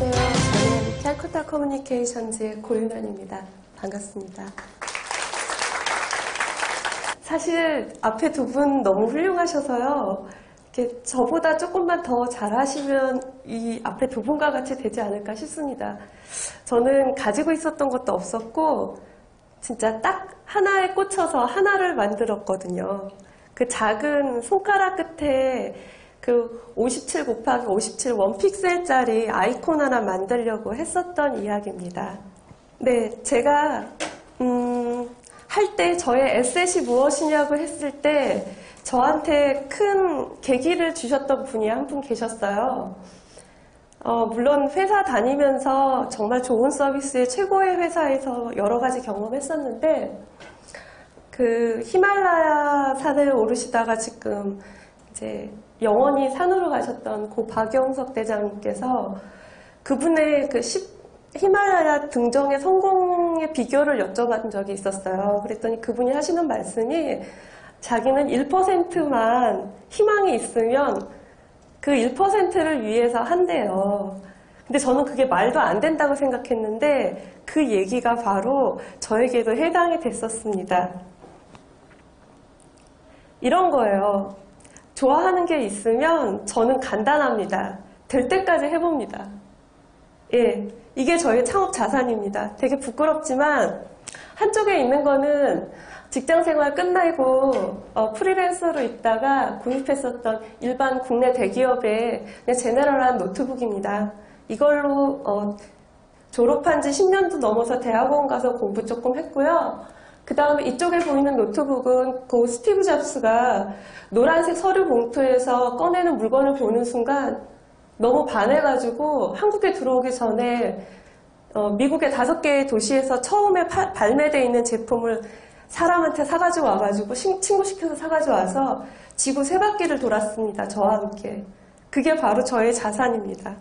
안녕하세요. 저는 캘커타 커뮤니케이션즈의 고윤환입니다. 반갑습니다. 사실 앞에 두 분 너무 훌륭하셔서요. 이렇게 저보다 조금만 더 잘하시면 이 앞에 두 분과 같이 되지 않을까 싶습니다. 저는 가지고 있었던 것도 없었고 진짜 딱 하나에 꽂혀서 하나를 만들었거든요. 그 작은 손가락 끝에 그 57 곱하기 57 원픽셀짜리 아이콘 하나 만들려고 했었던 이야기입니다. 네, 제가 음, 할 때 저의 에셋이 무엇이냐고 했을 때 저한테 큰 계기를 주셨던 분이 한 분 계셨어요. 어, 물론 회사 다니면서 정말 좋은 서비스의 최고의 회사에서 여러 가지 경험했었는데 그 히말라야 산을 오르시다가 지금 이제 영원히 산으로 가셨던 고 박영석 대장님께서 그분의 그 시- 히말라야 등정의 성공의 비결을 여쭤본 적이 있었어요. 그랬더니 그분이 하시는 말씀이 자기는 1%만 희망이 있으면 그 1%를 위해서 한대요. 근데 저는 그게 말도 안 된다고 생각했는데 그 얘기가 바로 저에게도 해당이 됐었습니다. 이런 거예요. 좋아하는 게 있으면 저는 간단합니다. 될 때까지 해봅니다. 예, 이게 저의 창업 자산입니다. 되게 부끄럽지만 한쪽에 있는 거는 직장 생활 끝나고 어, 프리랜서로 있다가 구입했었던 일반 국내 대기업의 그냥 제너럴한 노트북입니다. 이걸로 어, 졸업한 지 10년도 넘어서 대학원 가서 공부 조금 했고요. 그 다음에 이쪽에 보이는 노트북은 그 스티브 잡스가 노란색 서류 봉투에서 꺼내는 물건을 보는 순간 너무 반해가지고 한국에 들어오기 전에 어, 미국의 다섯 개의 도시에서 처음에 파- 발매되어 있는 제품을 사람한테 사가지고 와가지고 신- 친구 시켜서 사가지고 와서 지구 세 바퀴를 돌았습니다. 저와 함께. 그게 바로 저의 자산입니다.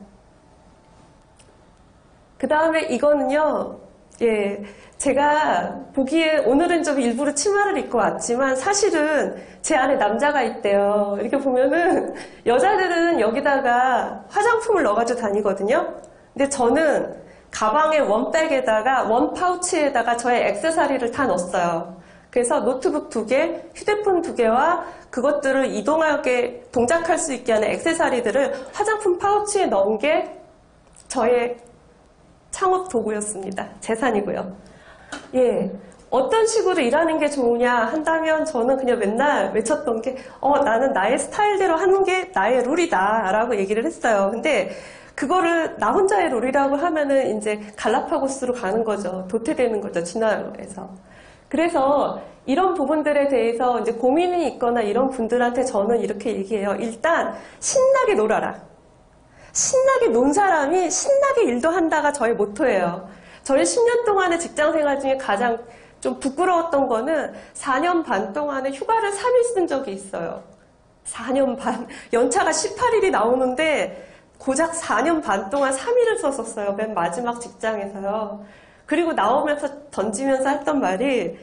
그 다음에 이거는요, 예, 제가 보기에 오늘은 좀 일부러 치마를 입고 왔지만 사실은 제 안에 남자가 있대요. 이렇게 보면은 여자들은 여기다가 화장품을 넣어가지고 다니거든요. 근데 저는 가방에 원백에다가 원 파우치에다가 저의 액세서리를 다 넣었어요. 그래서 노트북 두 개, 휴대폰 두 개와 그것들을 이동하게 동작할 수 있게 하는 액세서리들을 화장품 파우치에 넣은 게 저의 창업 도구였습니다. 재산이고요. 예. 어떤 식으로 일하는 게 좋으냐 한다면 저는 그냥 맨날 외쳤던 게, 어, 나는 나의 스타일대로 하는 게 나의 룰이다. 라고 얘기를 했어요. 근데 그거를 나 혼자의 룰이라고 하면은 이제 갈라파고스로 가는 거죠. 도태되는 거죠. 진화에서. 그래서 이런 부분들에 대해서 이제 고민이 있거나 이런 분들한테 저는 이렇게 얘기해요. 일단 신나게 놀아라. 신나게 논 사람이 신나게 일도 한다가 저의 모토예요. 저의 10년 동안의 직장 생활 중에 가장 좀 부끄러웠던 거는 4년 반 동안에 휴가를 3일 쓴 적이 있어요. 4년 반. 연차가 18일이 나오는데 고작 4년 반 동안 3일을 썼었어요. 맨 마지막 직장에서요. 그리고 나오면서 던지면서 했던 말이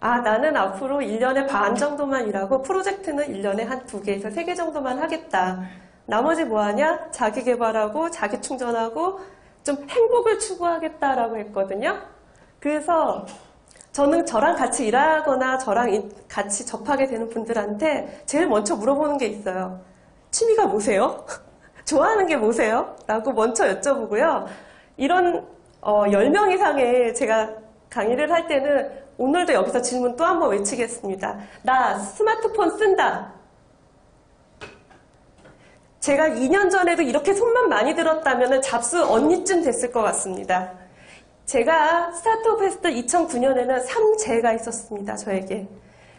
아, 나는 앞으로 1년에 반 정도만 일하고 프로젝트는 1년에 한두 개에서 세개 정도만 하겠다. 나머지 뭐 하냐? 자기 개발하고 자기 충전하고 좀 행복을 추구하겠다라고 했거든요. 그래서 저는 저랑 같이 일하거나 저랑 이- 같이 접하게 되는 분들한테 제일 먼저 물어보는 게 있어요. 취미가 뭐세요? 좋아하는 게 뭐세요? 라고 먼저 여쭤보고요. 이런 어, 10명 이상의 제가 강의를 할 때는 오늘도 여기서 질문 또 한 번 외치겠습니다. 나 스마트폰 쓴다. 제가 2년 전에도 이렇게 손만 많이 들었다면 잡수 언니쯤 됐을 것 같습니다. 제가 스타트업 때 2009년에는 3재가 있었습니다, 저에게.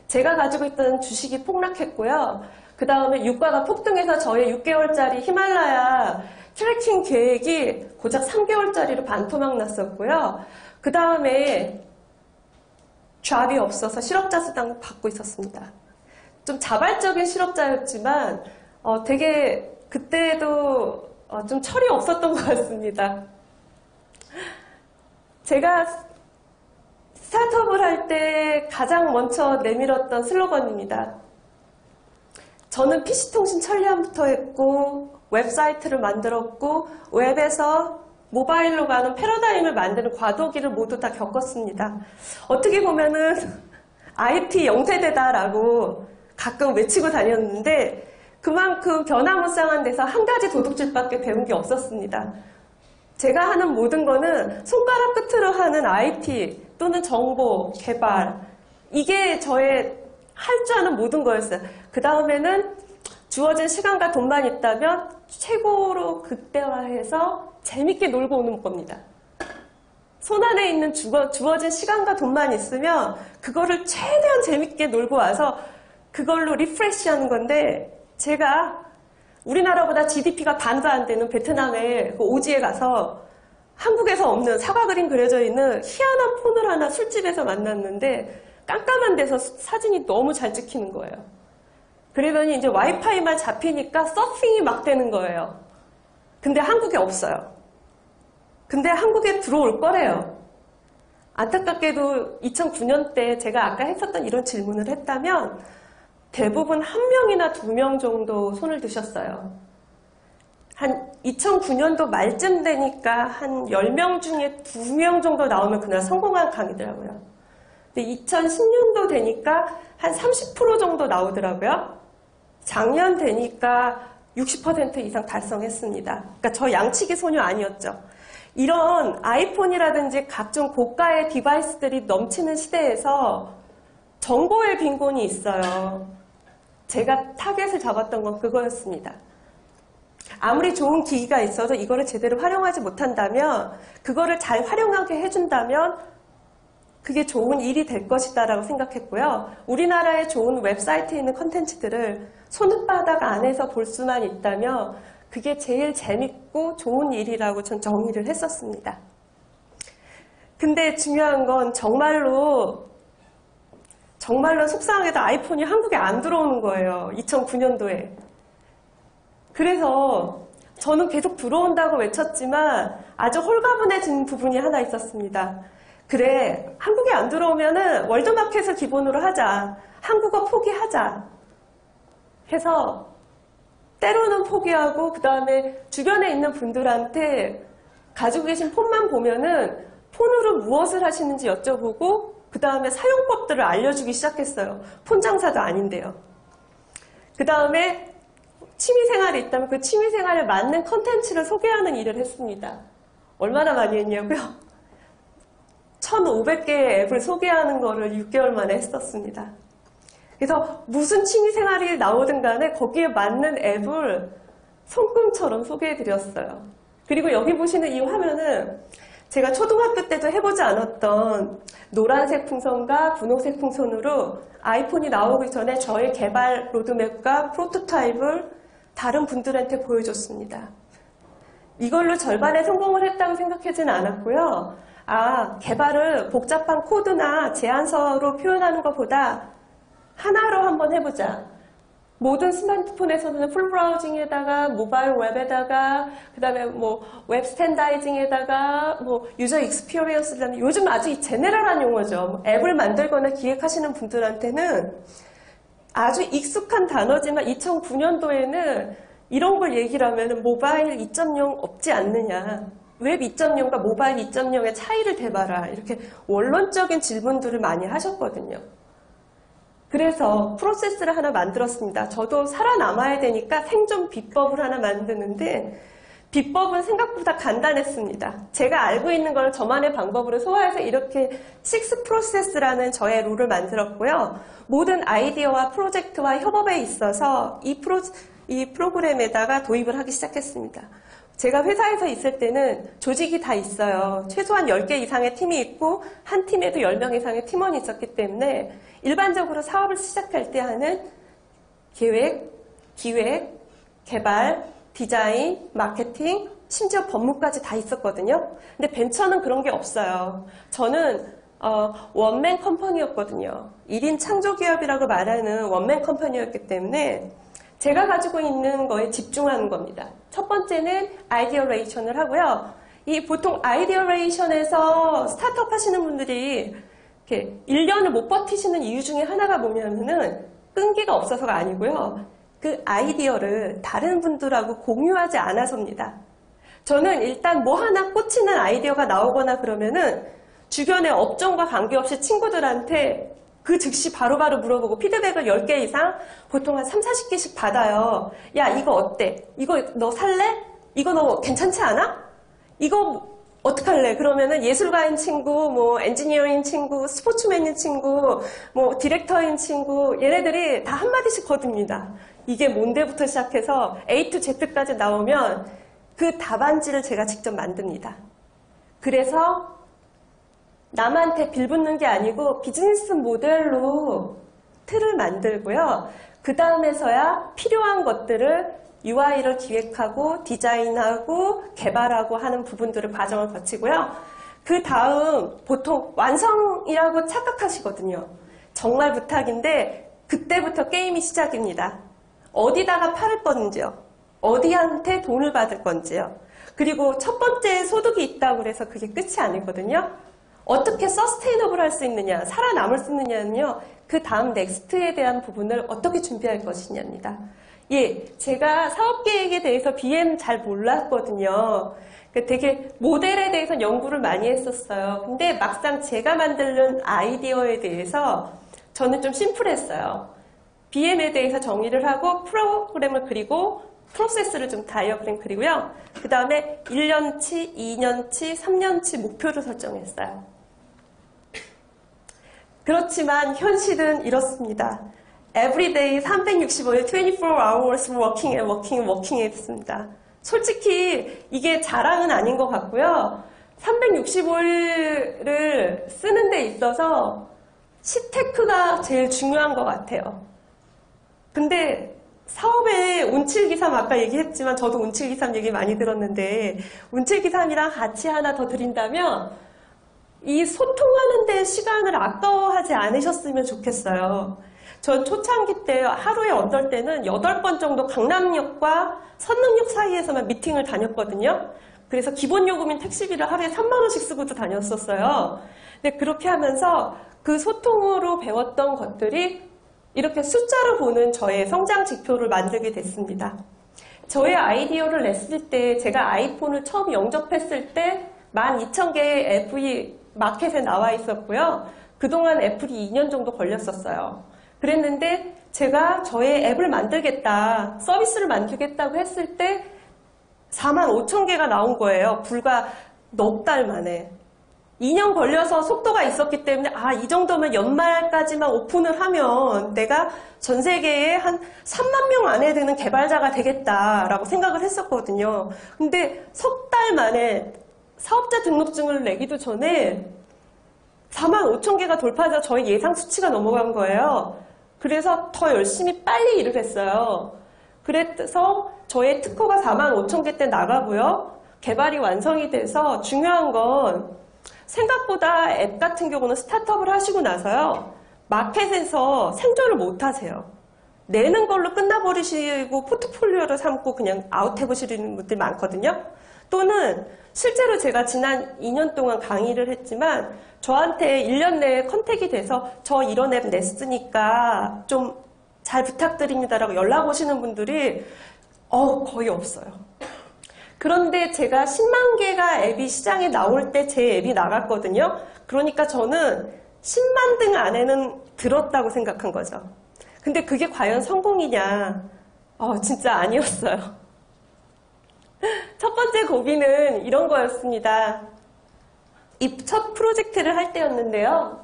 제가 가지고 있던 주식이 폭락했고요. 그 다음에 유가가 폭등해서 저의 6개월짜리 히말라야 트래킹 계획이 고작 3개월짜리로 반토막 났었고요. 그 다음에 잡이 없어서 실업자 수당 받고 있었습니다. 좀 자발적인 실업자였지만 어, 되게 그때도 어, 좀 철이 없었던 것 같습니다. 제가 스타트업을 할 때 가장 먼저 내밀었던 슬로건입니다. 저는 PC통신 천리안부터 했고 웹사이트를 만들었고 웹에서 모바일로 가는 패러다임을 만드는 과도기를 모두 다 겪었습니다. 어떻게 보면은 IT 영세대다라고 가끔 외치고 다녔는데 그만큼 변화무쌍한 데서 한 가지 도둑질밖에 배운 게 없었습니다. 제가 하는 모든 거는 손가락 끝으로 하는 IT 또는 정보 개발 이게 저의 할 줄 아는 모든 거였어요. 그 다음에는 주어진 시간과 돈만 있다면 최고로 극대화해서 재밌게 놀고 오는 겁니다. 손 안에 있는 주어, 주어진 시간과 돈만 있으면 그거를 최대한 재밌게 놀고 와서 그걸로 리프레시 하는 건데 제가 우리나라보다 GDP가 반도 안 되는 베트남의 그 오지에 가서 한국에서 없는 사과 그림 그려져 있는 희한한 폰을 하나 술집에서 만났는데 깜깜한 데서 사진이 너무 잘 찍히는 거예요. 그러더니 이제 와이파이만 잡히니까 서핑이 막 되는 거예요. 근데 한국에 없어요. 근데 한국에 들어올 거래요. 안타깝게도 2009년 때 제가 아까 했었던 이런 질문을 했다면 대부분 한 명이나 두 명 정도 손을 드셨어요. 한 2009년도 말쯤 되니까 한 10명 중에 2명 정도 나오면 그날 성공한 강의더라고요. 근데 2010년도 되니까 한 30% 정도 나오더라고요. 작년 되니까 60% 이상 달성했습니다. 그러니까 저 양치기 소녀 아니었죠. 이런 아이폰이라든지 각종 고가의 디바이스들이 넘치는 시대에서 정보의 빈곤이 있어요. 제가 타겟을 잡았던 건 그거였습니다. 아무리 좋은 기기가 있어도 이거를 제대로 활용하지 못한다면 그거를 잘 활용하게 해준다면 그게 좋은 일이 될 것이다 라고 생각했고요. 우리나라의 좋은 웹사이트에 있는 컨텐츠들을 손바닥 안에서 볼 수만 있다면 그게 제일 재밌고 좋은 일이라고 전 정의를 했었습니다. 근데 중요한 건 정말로 정말로 속상하게도 아이폰이 한국에 안 들어오는 거예요. 2009년도에. 그래서 저는 계속 들어온다고 외쳤지만 아주 홀가분해진 부분이 하나 있었습니다. 그래, 한국에 안 들어오면은 월드마켓을 기본으로 하자. 한국어 포기하자. 해서 때로는 포기하고 그 다음에 주변에 있는 분들한테 가지고 계신 폰만 보면은 폰으로 무엇을 하시는지 여쭤보고 그 다음에 사용법들을 알려주기 시작했어요. 폰 장사도 아닌데요. 그 다음에 취미생활이 있다면 그 취미생활에 맞는 컨텐츠를 소개하는 일을 했습니다. 얼마나 많이 했냐고요? 1,500개의 앱을 소개하는 거를 6개월 만에 했었습니다. 그래서 무슨 취미생활이 나오든 간에 거기에 맞는 앱을 손금처럼 소개해드렸어요. 그리고 여기 보시는 이 화면은 제가 초등학교 때도 해보지 않았던 노란색 풍선과 분홍색 풍선으로 아이폰이 나오기 전에 저의 개발 로드맵과 프로토타입을 다른 분들한테 보여줬습니다. 이걸로 절반의 성공을 했다고 생각하지는 않았고요. 아, 개발을 복잡한 코드나 제안서로 표현하는 것보다 하나로 한번 해보자. 모든 스마트폰에서는 풀 브라우징에다가 모바일 웹에다가 그다음에 뭐 웹 스탠다이징에다가 뭐 유저 익스피리언스라는 요즘 아주 제네럴한 용어죠. 뭐 앱을 만들거나 기획하시는 분들한테는 아주 익숙한 단어지만 2009년도에는 이런 걸 얘기를 하면 모바일 2.0 없지 않느냐. 웹 2.0과 모바일 2.0의 차이를 대봐라. 이렇게 원론적인 질문들을 많이 하셨거든요. 그래서 프로세스를 하나 만들었습니다. 저도 살아남아야 되니까 생존 비법을 하나 만드는데 비법은 생각보다 간단했습니다. 제가 알고 있는 걸 저만의 방법으로 소화해서 이렇게 식스 프로세스라는 저의 룰을 만들었고요. 모든 아이디어와 프로젝트와 협업에 있어서 이, 프로, 이 프로그램에다가 도입을 하기 시작했습니다. 제가 회사에서 있을 때는 조직이 다 있어요. 최소한 10개 이상의 팀이 있고 한 팀에도 10명 이상의 팀원이 있었기 때문에 일반적으로 사업을 시작할 때 하는 계획, 기획, 개발, 디자인, 마케팅, 심지어 법무까지 다 있었거든요. 근데 벤처는 그런 게 없어요. 저는 어, 원맨 컴퍼니였거든요. 1인 창조기업이라고 말하는 원맨 컴퍼니였기 때문에 제가 가지고 있는 거에 집중하는 겁니다. 첫 번째는 아이디어레이션을 하고요. 이 보통 아이디어레이션에서 스타트업 하시는 분들이 이렇게 1년을 못 버티시는 이유 중에 하나가 뭐냐면은 끈기가 없어서가 아니고요. 그 아이디어를 다른 분들하고 공유하지 않아서입니다. 저는 일단 뭐 하나 꽂히는 아이디어가 나오거나 그러면은 주변의 업종과 관계없이 친구들한테 그 즉시 바로바로 물어보고 피드백을 10개 이상 보통 한 3, 40개씩 받아요. 야, 이거 어때? 이거 너 살래? 이거 너 괜찮지 않아? 이거 어떡할래? 그러면은 예술가인 친구, 뭐 엔지니어인 친구, 스포츠맨인 친구, 뭐 디렉터인 친구 얘네들이 다 한마디씩 거듭니다. 이게 뭔데부터 시작해서 A to Z까지 나오면 그 답안지를 제가 직접 만듭니다. 그래서 남한테 빌붙는 게 아니고 비즈니스 모델로 틀을 만들고요. 그 다음에서야 필요한 것들을 UI를 기획하고 디자인하고 개발하고 하는 부분들을 과정을 거치고요. 그 다음 보통 완성이라고 착각하시거든요. 정말 부탁인데 그때부터 게임이 시작입니다. 어디다가 팔을 건지요. 어디한테 돈을 받을 건지요. 그리고 첫 번째 소득이 있다고 그래서 그게 끝이 아니거든요. 어떻게 서스테이너블 할 수 있느냐, 살아남을 수 있느냐는요, 그 다음 넥스트에 대한 부분을 어떻게 준비할 것이냐입니다. 예, 제가 사업 계획에 대해서 BM 잘 몰랐거든요. 그 되게 모델에 대해서 연구를 많이 했었어요. 근데 막상 제가 만드는 아이디어에 대해서 저는 좀 심플했어요. BM에 대해서 정의를 하고 프로그램을 그리고 프로세스를 좀 다이어그램 그리고요. 그 다음에 1년치, 2년치, 3년치 목표를 설정했어요. 그렇지만 현실은 이렇습니다. Everyday 365일 24 hours working and working and working 했습니다. 솔직히 이게 자랑은 아닌 것 같고요. 365일을 쓰는 데 있어서 시테크가 제일 중요한 것 같아요. 근데 사업에 운칠기삼 아까 얘기했지만 저도 운칠기삼 얘기 많이 들었는데 운칠기삼이랑 같이 하나 더 드린다면 이 소통하는 데 시간을 아까워하지 않으셨으면 좋겠어요. 전 초창기 때 하루에 어떨 때는 8번 정도 강남역과 선릉역 사이에서만 미팅을 다녔거든요. 그래서 기본 요금인 택시비를 하루에 3만 원씩 쓰고도 다녔었어요. 근데 그렇게 하면서 그 소통으로 배웠던 것들이 이렇게 숫자로 보는 저의 성장 지표를 만들게 됐습니다. 저의 아이디어를 냈을 때 제가 아이폰을 처음 영접했을 때 12,000개의 앱이 마켓에 나와 있었고요. 그동안 애플이 2년 정도 걸렸었어요. 그랬는데 제가 저의 앱을 만들겠다, 서비스를 만들겠다고 했을 때 4만 5천 개가 나온 거예요. 불과 넉 달 만에. 2년 걸려서 속도가 있었기 때문에 아, 이 정도면 연말까지만 오픈을 하면 내가 전 세계에 한 3만 명 안에 드는 개발자가 되겠다라고 생각을 했었거든요. 근데 석 달 만에 사업자 등록증을 내기도 전에 4만 5천 개가 돌파해서 저희 예상 수치가 넘어간 거예요. 그래서 더 열심히 빨리 일을 했어요. 그래서 저의 특허가 4만 5천 개 때 나가고요. 개발이 완성이 돼서 중요한 건 생각보다 앱 같은 경우는 스타트업을 하시고 나서요. 마켓에서 생존을 못 하세요. 내는 걸로 끝나버리시고 포트폴리오를 삼고 그냥 아웃해보시는 분들 많거든요. 또는 실제로 제가 지난 2년 동안 강의를 했지만 저한테 1년 내에 컨택이 돼서 저 이런 앱 냈으니까 좀 잘 부탁드립니다라고 연락 오시는 분들이 어, 거의 없어요. 그런데 제가 10만 개가 앱이 시장에 나올 때 제 앱이 나갔거든요. 그러니까 저는 10만 등 안에는 들었다고 생각한 거죠. 근데 그게 과연 성공이냐? 어, 진짜 아니었어요. 첫 번째 고비는 이런 거였습니다. 이 첫 프로젝트를 할 때였는데요.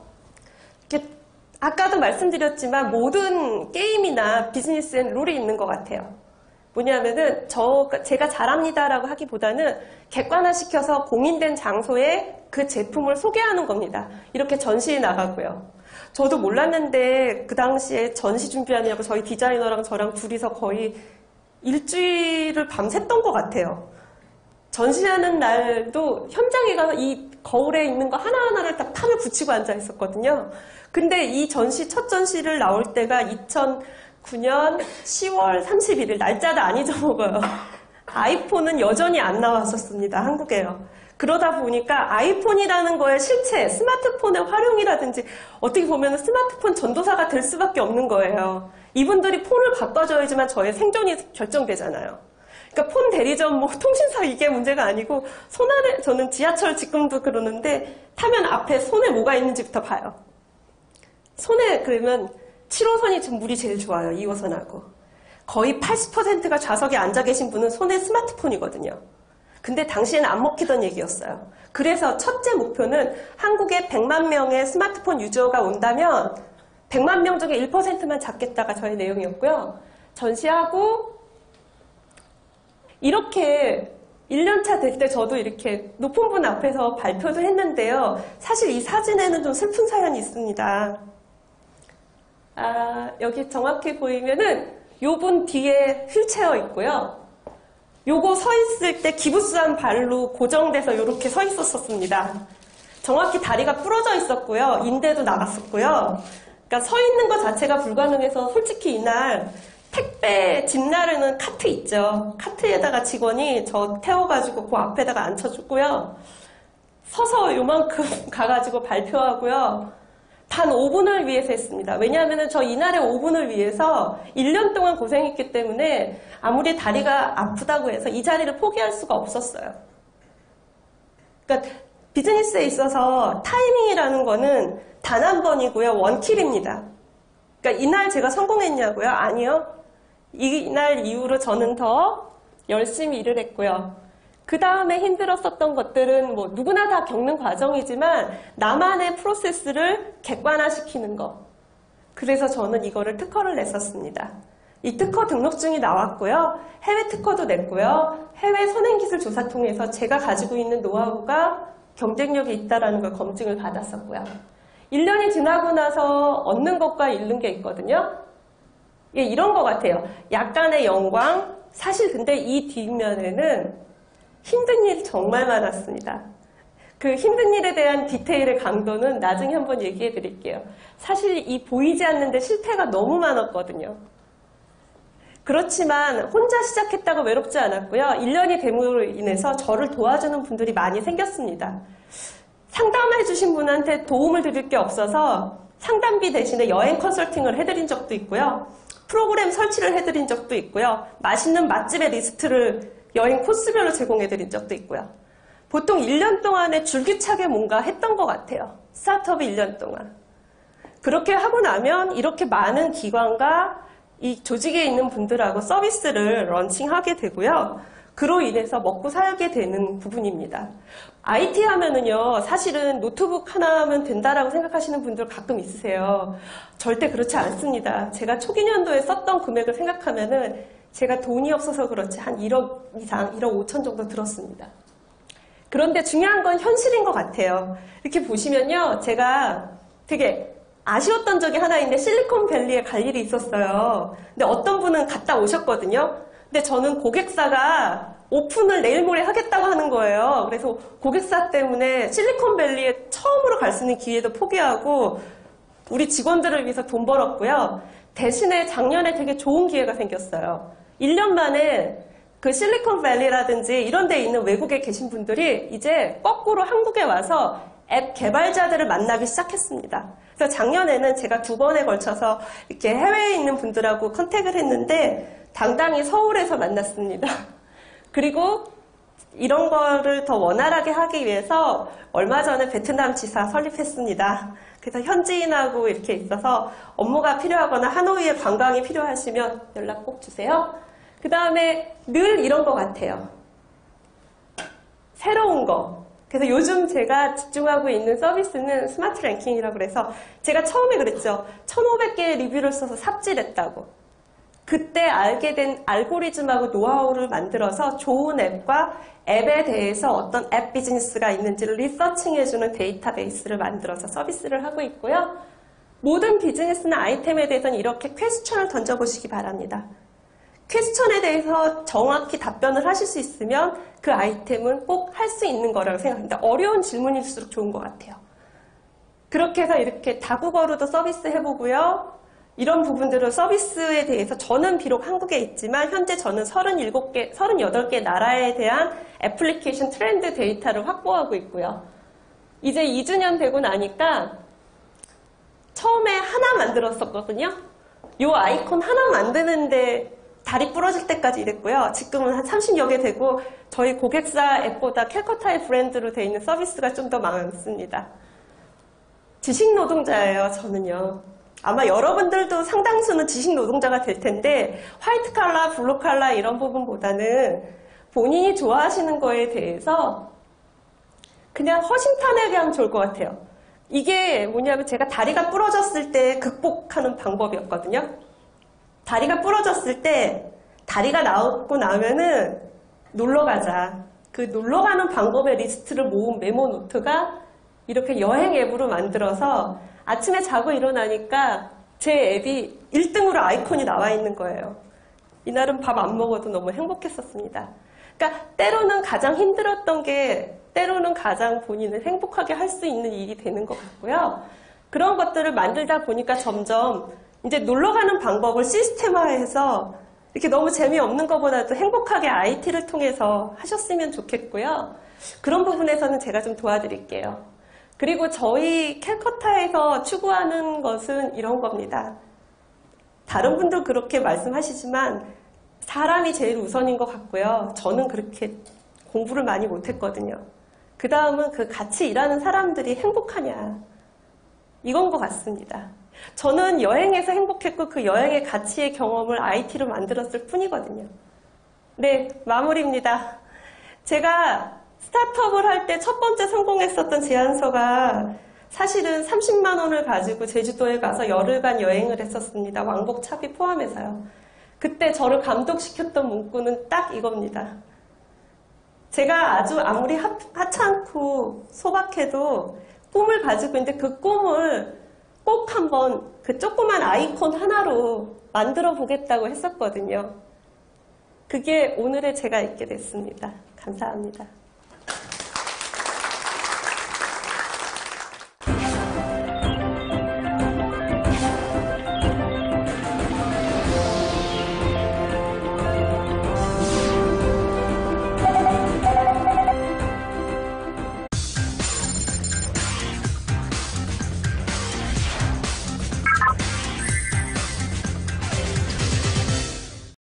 아까도 말씀드렸지만 모든 게임이나 비즈니스엔 룰이 있는 것 같아요. 뭐냐면은 저 제가 잘합니다라고 하기보다는 객관화시켜서 공인된 장소에 그 제품을 소개하는 겁니다. 이렇게 전시에 나가고요. 저도 몰랐는데 그 당시에 전시 준비하느냐고 저희 디자이너랑 저랑 둘이서 거의 일주일을 밤샜던 것 같아요. 전시하는 날도 현장에 가서 이 거울에 있는 거 하나하나를 다 판을 붙이고 앉아 있었거든요. 근데 이 전시, 첫 전시를 나올 때가 2009년 10월 31일, 날짜도 안 잊어먹어요. 아이폰은 여전히 안 나왔었습니다. 한국에요. 그러다 보니까 아이폰이라는 거의 실체, 스마트폰의 활용이라든지 어떻게 보면 스마트폰 전도사가 될 수밖에 없는 거예요. 이분들이 폰을 바꿔줘야지만 저의 생존이 결정되잖아요. 그러니까 폰 대리점 뭐 통신사 이게 문제가 아니고 손 안에 저는 지하철 지금도 그러는데 타면 앞에 손에 뭐가 있는지부터 봐요. 손에 그러면 7호선이 지금 물이 제일 좋아요. 2호선하고. 거의 80%가 좌석에 앉아 계신 분은 손에 스마트폰이거든요. 근데 당시에는 안 먹히던 얘기였어요. 그래서 첫째 목표는 한국에 100만 명의 스마트폰 유저가 온다면 100만 명 중에 1%만 잡겠다가 저의 내용이었고요. 전시하고 이렇게 1년차 될 때 저도 이렇게 높은 분 앞에서 발표도 했는데요. 사실 이 사진에는 좀 슬픈 사연이 있습니다. 아, 여기 정확히 보이면은 요분 뒤에 휠체어 있고요. 요거 서 있을 때 기부스한 발로 고정돼서 이렇게 서 있었습니다. 정확히 다리가 부러져 있었고요. 인대도 나갔었고요. 그러니까 서 있는 것 자체가 불가능해서 솔직히 이날 택배 집 나르는 카트 있죠. 카트에다가 직원이 저 태워가지고 그 앞에다가 앉혀주고요. 서서 요만큼 가가지고 발표하고요. 단 5분을 위해서 했습니다. 왜냐하면 저 이날의 5분을 위해서 1년 동안 고생했기 때문에 아무리 다리가 아프다고 해서 이 자리를 포기할 수가 없었어요. 그러니까 비즈니스에 있어서 타이밍이라는 거는 단 한 번이고요. 원킬입니다. 그러니까 이날 제가 성공했냐고요? 아니요. 이날 이후로 저는 더 열심히 일을 했고요. 그 다음에 힘들었었던 것들은 뭐 누구나 다 겪는 과정이지만 나만의 프로세스를 객관화시키는 것. 그래서 저는 이거를 특허를 냈었습니다. 이 특허 등록증이 나왔고요. 해외 특허도 냈고요. 해외 선행기술 조사 통해서 제가 가지고 있는 노하우가 경쟁력이 있다는 걸 검증을 받았었고요. 1년이 지나고 나서 얻는 것과 잃는 게 있거든요. 예, 이런 것 같아요. 약간의 영광. 사실 근데 이 뒷면에는 힘든 일 정말 많았습니다. 그 힘든 일에 대한 디테일의 강도는 나중에 한번 얘기해 드릴게요. 사실 이 보이지 않는데 실패가 너무 많았거든요. 그렇지만 혼자 시작했다고 외롭지 않았고요. 1년이 됨으로 인해서 저를 도와주는 분들이 많이 생겼습니다. 상담해 주신 분한테 도움을 드릴 게 없어서 상담비 대신에 여행 컨설팅을 해드린 적도 있고요. 프로그램 설치를 해드린 적도 있고요. 맛있는 맛집의 리스트를 여행 코스별로 제공해드린 적도 있고요. 보통 1년 동안에 줄기차게 뭔가 했던 것 같아요. 스타트업이 1년 동안. 그렇게 하고 나면 이렇게 많은 기관과 이 조직에 있는 분들하고 서비스를 런칭하게 되고요. 그로 인해서 먹고 살게 되는 부분입니다. IT 하면은요, 사실은 노트북 하나 하면 된다라고 생각하시는 분들 가끔 있으세요. 절대 그렇지 않습니다. 제가 초기 년도에 썼던 금액을 생각하면은 제가 돈이 없어서 그렇지 한 1억 이상, 1억 5천 정도 들었습니다. 그런데 중요한 건 현실인 것 같아요. 이렇게 보시면요, 제가 되게 아쉬웠던 적이 하나 있는데 실리콘밸리에 갈 일이 있었어요. 근데 어떤 분은 갔다 오셨거든요. 근데 저는 고객사가 오픈을 내일 모레 하겠다고 하는 거예요. 그래서 고객사 때문에 실리콘밸리에 처음으로 갈 수 있는 기회도 포기하고 우리 직원들을 위해서 돈 벌었고요. 대신에 작년에 되게 좋은 기회가 생겼어요. 1년 만에 그 실리콘밸리라든지 이런 데 있는 외국에 계신 분들이 이제 거꾸로 한국에 와서 앱 개발자들을 만나기 시작했습니다. 그래서 작년에는 제가 두 번에 걸쳐서 이렇게 해외에 있는 분들하고 컨택을 했는데 당당히 서울에서 만났습니다. 그리고 이런 거를 더 원활하게 하기 위해서 얼마 전에 베트남 지사 설립했습니다. 그래서 현지인하고 이렇게 있어서 업무가 필요하거나 하노이에 관광이 필요하시면 연락 꼭 주세요. 그 다음에 늘 이런 것 같아요. 새로운 거. 그래서 요즘 제가 집중하고 있는 서비스는 스마트 랭킹이라고 그래서 제가 처음에 그랬죠. 1500개의 리뷰를 써서 삽질했다고. 그때 알게 된 알고리즘하고 노하우를 만들어서 좋은 앱과 앱에 대해서 어떤 앱 비즈니스가 있는지를 리서칭해주는 데이터베이스를 만들어서 서비스를 하고 있고요. 모든 비즈니스나 아이템에 대해서는 이렇게 퀘스천을 던져보시기 바랍니다. 퀘스천에 대해서 정확히 답변을 하실 수 있으면 그 아이템은 꼭 할 수 있는 거라고 생각합니다. 어려운 질문일수록 좋은 것 같아요. 그렇게 해서 이렇게 다국어로도 서비스 해보고요. 이런 부분들은 서비스에 대해서 저는 비록 한국에 있지만 현재 저는 37개, 38개 나라에 대한 애플리케이션 트렌드 데이터를 확보하고 있고요. 이제 2주년 되고 나니까 처음에 하나 만들었었거든요. 이 아이콘 하나 만드는데 다리 부러질 때까지 일했고요. 지금은 한 30여 개 되고 저희 고객사 앱보다 캘커타의 브랜드로 되어 있는 서비스가 좀 더 많습니다. 지식 노동자예요, 저는요. 아마 여러분들도 상당수는 지식 노동자가 될 텐데 화이트 칼라, 블루 칼라 이런 부분보다는 본인이 좋아하시는 거에 대해서 그냥 허심탄회하게 하면 좋을 것 같아요. 이게 뭐냐면 제가 다리가 부러졌을 때 극복하는 방법이었거든요. 다리가 부러졌을 때 다리가 나오고 나면은 놀러 가자. 그 놀러 가는 방법의 리스트를 모은 메모 노트가 이렇게 여행 앱으로 만들어서 아침에 자고 일어나니까 제 앱이 1등으로 아이콘이 나와 있는 거예요. 이날은 밥 안 먹어도 너무 행복했었습니다. 그러니까 때로는 가장 힘들었던 게 때로는 가장 본인을 행복하게 할 수 있는 일이 되는 것 같고요. 그런 것들을 만들다 보니까 점점 이제 놀러 가는 방법을 시스템화해서 이렇게 너무 재미없는 것보다도 행복하게 IT를 통해서 하셨으면 좋겠고요. 그런 부분에서는 제가 좀 도와드릴게요. 그리고 저희 캘커타에서 추구하는 것은 이런 겁니다. 다른 분도 그렇게 말씀하시지만 사람이 제일 우선인 것 같고요. 저는 그렇게 공부를 많이 못했거든요. 그 다음은 그 같이 일하는 사람들이 행복하냐. 이건 것 같습니다. 저는 여행에서 행복했고 그 여행의 가치의 경험을 IT로 만들었을 뿐이거든요. 네, 마무리입니다. 제가 스타트업을 할 때 첫 번째 성공했었던 제안서가 사실은 30만 원을 가지고 제주도에 가서 열흘간 여행을 했었습니다. 왕복 차비 포함해서요. 그때 저를 감동시켰던 문구는 딱 이겁니다. 제가 아주 아무리 하, 하찮고 소박해도 꿈을 가지고 있는데 그 꿈을 꼭 한번 그 조그만 아이콘 하나로 만들어 보겠다고 했었거든요. 그게 오늘의 제가 있게 됐습니다. 감사합니다.